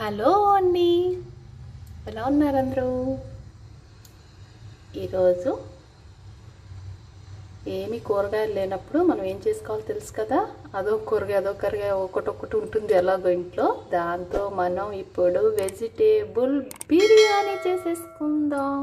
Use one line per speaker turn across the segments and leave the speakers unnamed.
hello అండి ఎలా ఉన్నారు అందరూ ఈరోజు ఏమి కూరగాయలు లేనప్పుడు మనం ఏం చేసుకోవాలో తెలుసు కదా అదో కూరగాయ అదో కూరగాయ ఒకటొక్కటి ఉంటుంది ఎలాగో ఇంట్లో దాంతో మనం ఇప్పుడు వెజిటేబుల్ బిర్యానీ చేసేసుకుందాం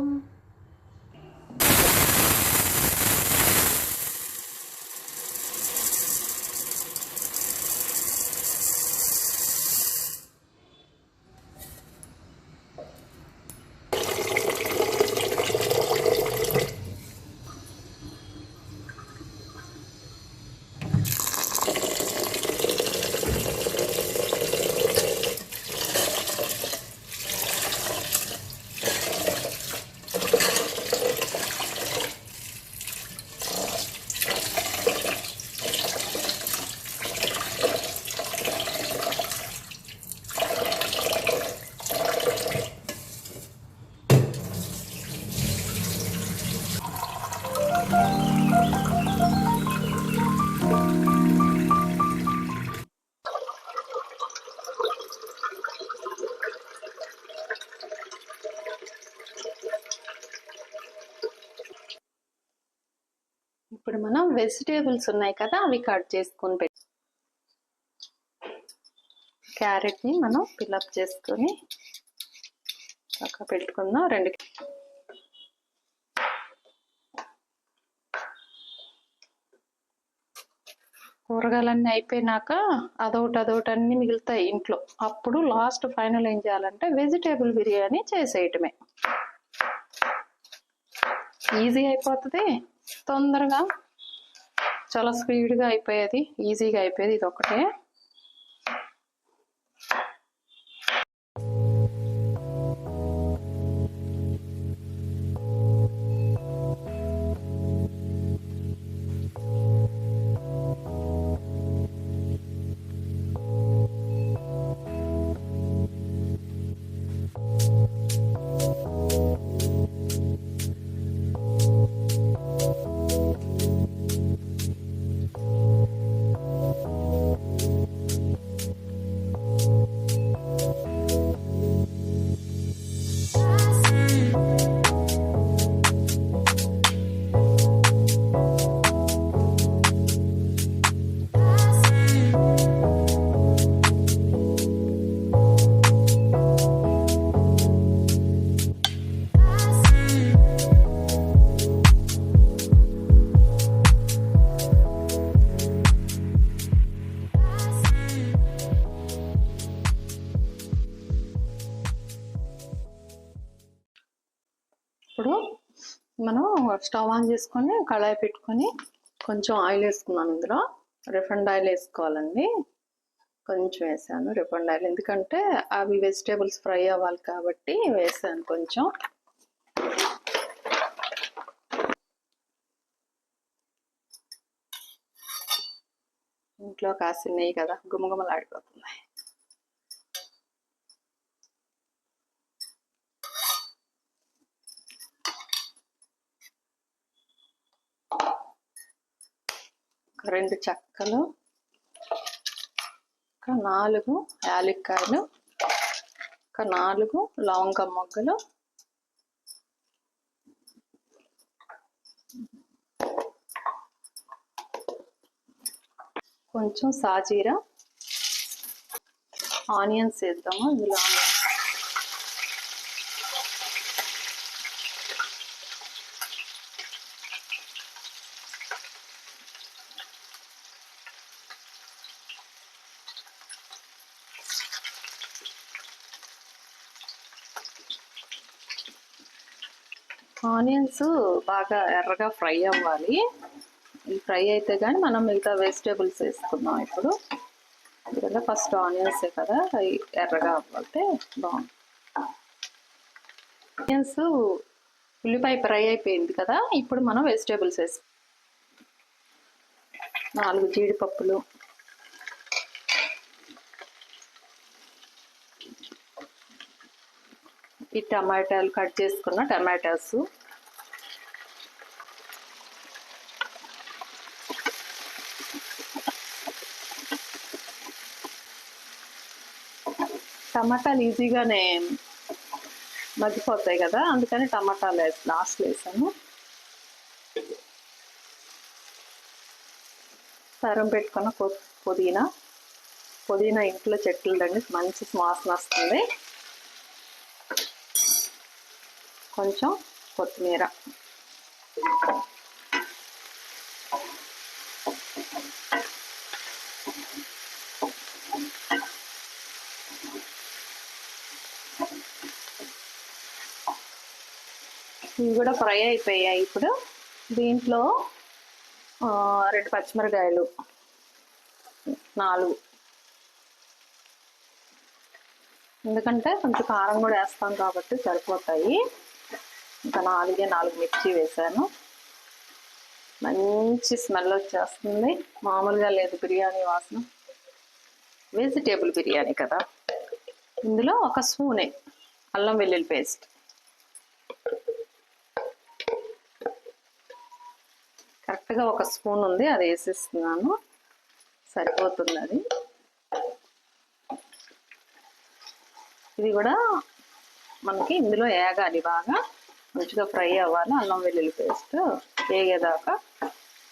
వెజిటేబుల్స్ ఉన్నాయి కదా అవి కట్ చేసుకొని పెట్టి క్యారెట్ని మనం పిలప్ చేసుకొని పక్క పెట్టుకుందాం రెండు కూరగాయలన్నీ అయిపోయినాక అదొకటి అదొకటి అన్నీ మిగులుతాయి ఇంట్లో అప్పుడు లాస్ట్ ఫైనల్ ఏం చేయాలంటే వెజిటేబుల్ బిర్యానీ చేసేయటమే ఈజీ అయిపోతుంది తొందరగా చాలా స్పీడ్గా అయిపోయేది ఈజీగా అయిపోయేది ఇది ఒకటే ఇప్పుడు మనం స్టవ్ ఆన్ చేసుకొని కళాయి పెట్టుకొని కొంచెం ఆయిల్ వేసుకున్నాను ఇందులో రిఫండ్ ఆయిల్ వేసుకోవాలండి కొంచెం వేసాను రిఫండ్ ఆయిల్ ఎందుకంటే అవి వెజిటేబుల్స్ ఫ్రై అవ్వాలి కాబట్టి వేసాను కొంచెం ఇంట్లో కాసిన కదా గుమగుమలాడిపోతున్నాయి రెండు చెక్కలు ఒక నాలుగు యాలక్కాయలు ఒక నాలుగు లవంగ మొగ్గలు కొంచెం సాజీరా ఆనియన్స్ వేద్దాము ఇందులో ఆనియన్స్ బాగా ఎర్రగా ఫ్రై అవ్వాలి ఈ ఫ్రై అయితే కానీ మనం మిగతా వెజిటేబుల్స్ వేసుకుందాం ఇప్పుడు ఇదిగా ఫస్ట్ ఆనియన్సే కదా ఎర్రగా అవ్వాలంటే బాగుంది ఆనియన్స్ ఉల్లిపాయ ఫ్రై అయిపోయింది కదా ఇప్పుడు మనం వెజిటేబుల్స్ వేసుకుందాం నాలుగు జీడిపప్పులు ఈ టమాటాలు కట్ చేసుకున్న టమాటాస్ టమాటాలు ఈజీగానే మగ్గిపోతాయి కదా అందుకని టమాటాలు వేసి లాస్ట్ వేసాను తరం పెట్టుకున్న పుదీనా పుదీనా ఇంట్లో చెట్లు దండి మంచి వాసన వస్తుంది కొంచెం కొత్తిమీర ఇవి కూడా ఫ్రై అయిపోయాయి ఇప్పుడు దీంట్లో రెండు పచ్చిమిరకాయలు నాలుగు ఎందుకంటే కొంచెం కారం కూడా వేస్తాం కాబట్టి సరిపోతాయి ఇంకా నాలుగే నాలుగు మిర్చి వేశాను మంచి స్మెల్ వచ్చేస్తుంది మామూలుగా లేదు బిర్యానీ వాసన వెజిటేబుల్ బిర్యానీ కదా ఇందులో ఒక స్పూనే అల్లం వెల్లుల్లి పేస్ట్ కరెక్ట్గా ఒక స్పూన్ ఉంది అది వేసిస్తున్నాను సరిపోతుంది అది ఇది కూడా మనకి ఇందులో ఏగాలి బాగా మంచిగా ఫ్రై అవ్వాలి అన్నం వెల్లుల్లి పేస్ట్ వేగేదాకా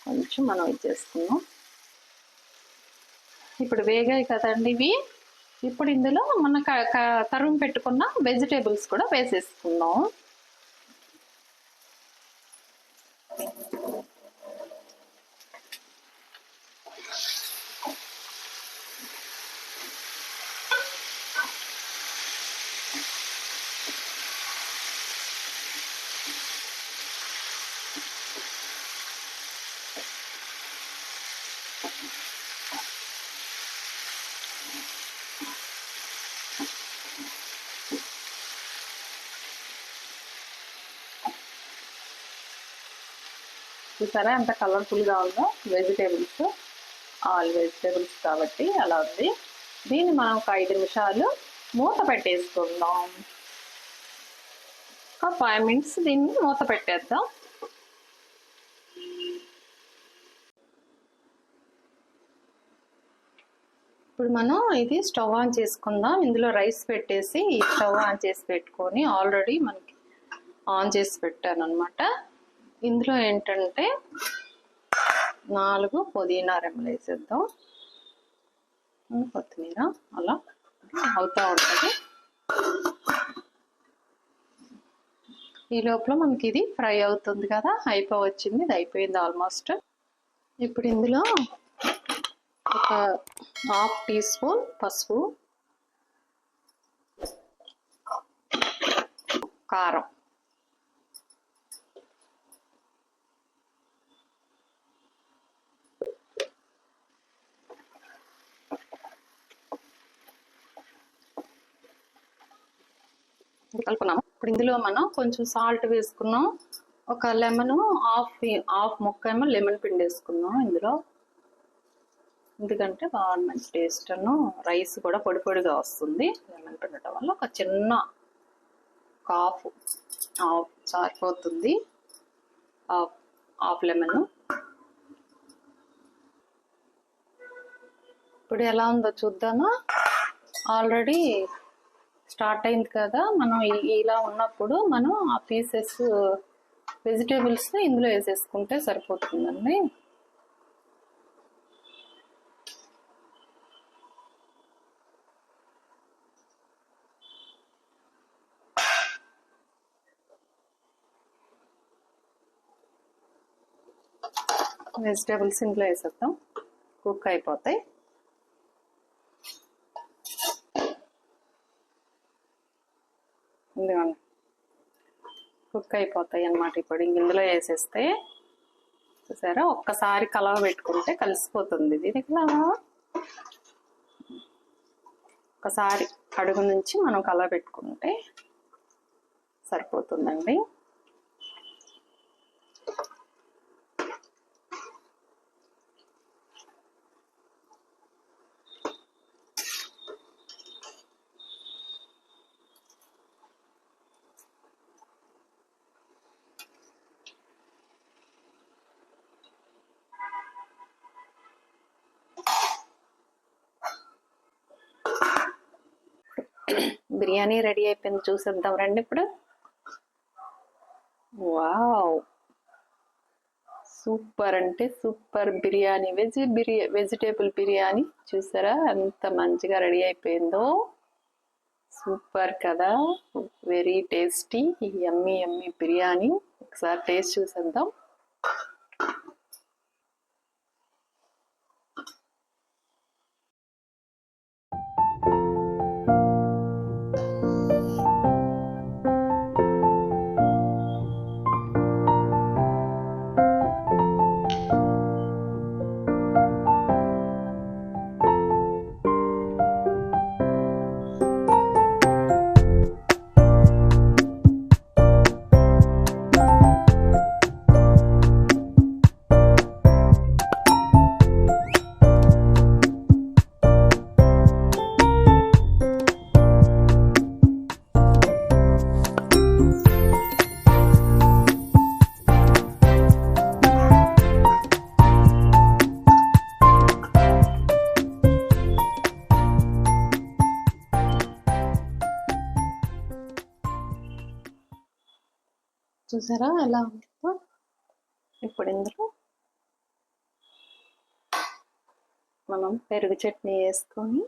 కొంచెం మనం ఇచ్చేసుకున్నాం ఇప్పుడు వేగాయి కదండి ఇవి ఇప్పుడు ఇందులో మన తరుము పెట్టుకున్న వెజిటేబుల్స్ కూడా వేసేసుకుందాం చూసారా ఎంత కలర్ఫుల్గా ఉందో వెజిటేబుల్స్ ఆల్ వెజిటేబుల్స్ కాబట్టి అలా ఉంది దీన్ని మనం ఒక ఐదు నిమిషాలు మూత పెట్టేసుకుందాం ఒక ఫైవ్ మినిట్స్ దీన్ని మూత పెట్టేద్దాం ఇప్పుడు మనం ఇది స్టవ్ ఆన్ చేసుకుందాం ఇందులో రైస్ పెట్టేసి స్టవ్ ఆన్ చేసి పెట్టుకొని ఆల్రెడీ మనకి ఆన్ చేసి పెట్టాను అనమాట ఇందులో ఏంటంటే నాలుగు పుదీనా రెమ్మలు వేసేద్దాం కొత్తిమీర అలా అవుతా ఉంటుంది ఈ లోపల మనకి ఇది ఫ్రై అవుతుంది కదా అయిపోవచ్చింది ఇది అయిపోయింది ఆల్మోస్ట్ ఇప్పుడు ఇందులో ఒక హాఫ్ టీ స్పూన్ పసుపు కారం కలుపుకున్నాము ఇప్పుడు ఇందులో మనం కొంచెం సాల్ట్ వేసుకున్నాం ఒక లెమన్ హాఫ్ హాఫ్ ముక్క ఏమో లెమన్ పిండి వేసుకున్నాం ఇందులో ఎందుకంటే బాగా మంచి టేస్ట్ అను రైస్ కూడా పొడి పొడిగా వస్తుంది లెమన్ పిండటం వల్ల ఒక చిన్న హాఫ్ హాఫ్ సరిపోతుంది హాఫ్ హాఫ్ లెమన్ ఇప్పుడు ఎలా ఉందో చూద్దామా ఆల్రెడీ స్టార్ట్ అయింది కదా మనం ఇలా ఉన్నప్పుడు మనం ఆ పీసెస్ వెజిటేబుల్స్ ఇందులో వేసేసుకుంటే సరిపోతుందండి వెజిటేబుల్స్ ఇందులో వేసేద్దాం కుక్ అయిపోతాయి ఇదిగోండి కుక్ అయిపోతాయి అన్నమాట ఇప్పుడు ఇందులో వేసేస్తే చూసారా ఒక్కసారి కలవ పెట్టుకుంటే కలిసిపోతుంది దీనికి ఒకసారి అడుగు నుంచి మనం కలవ పెట్టుకుంటే సరిపోతుందండి బిర్యానీ రెడీ అయిపోయింది చూసేద్దాం రండి ఇప్పుడు వావ్ సూపర్ అంటే సూపర్ బిర్యానీ వెజ్ బిర్యా వెజిటేబుల్ బిర్యానీ చూసారా ఎంత మంచిగా రెడీ అయిపోయిందో సూపర్ కదా వెరీ టేస్టీ ఈ ఎమ్మి ఎమ్మి బిర్యానీ ఒకసారి టేస్ట్ చూసేద్దాం చూసారా ఎలా ఉందో ఇప్పుడు ఇందులో మనం పెరుగు చట్నీ వేసుకొని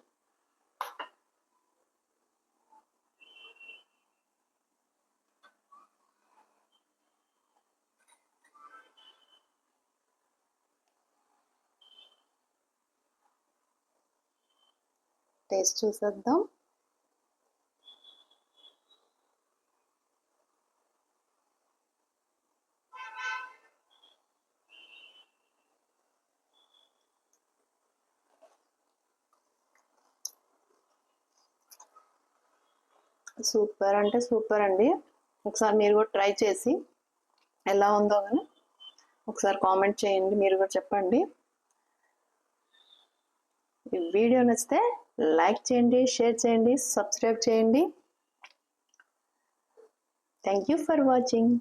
టేస్ట్ చూసేద్దాం సూపర్ అంటే సూపర్ అండి ఒకసారి మీరు కూడా ట్రై చేసి ఎలా ఉందో కానీ ఒకసారి కామెంట్ చేయండి మీరు కూడా చెప్పండి ఈ వీడియో నచ్చితే లైక్ చేయండి షేర్ చేయండి సబ్స్క్రైబ్ చేయండి థ్యాంక్ యూ ఫర్ వాచింగ్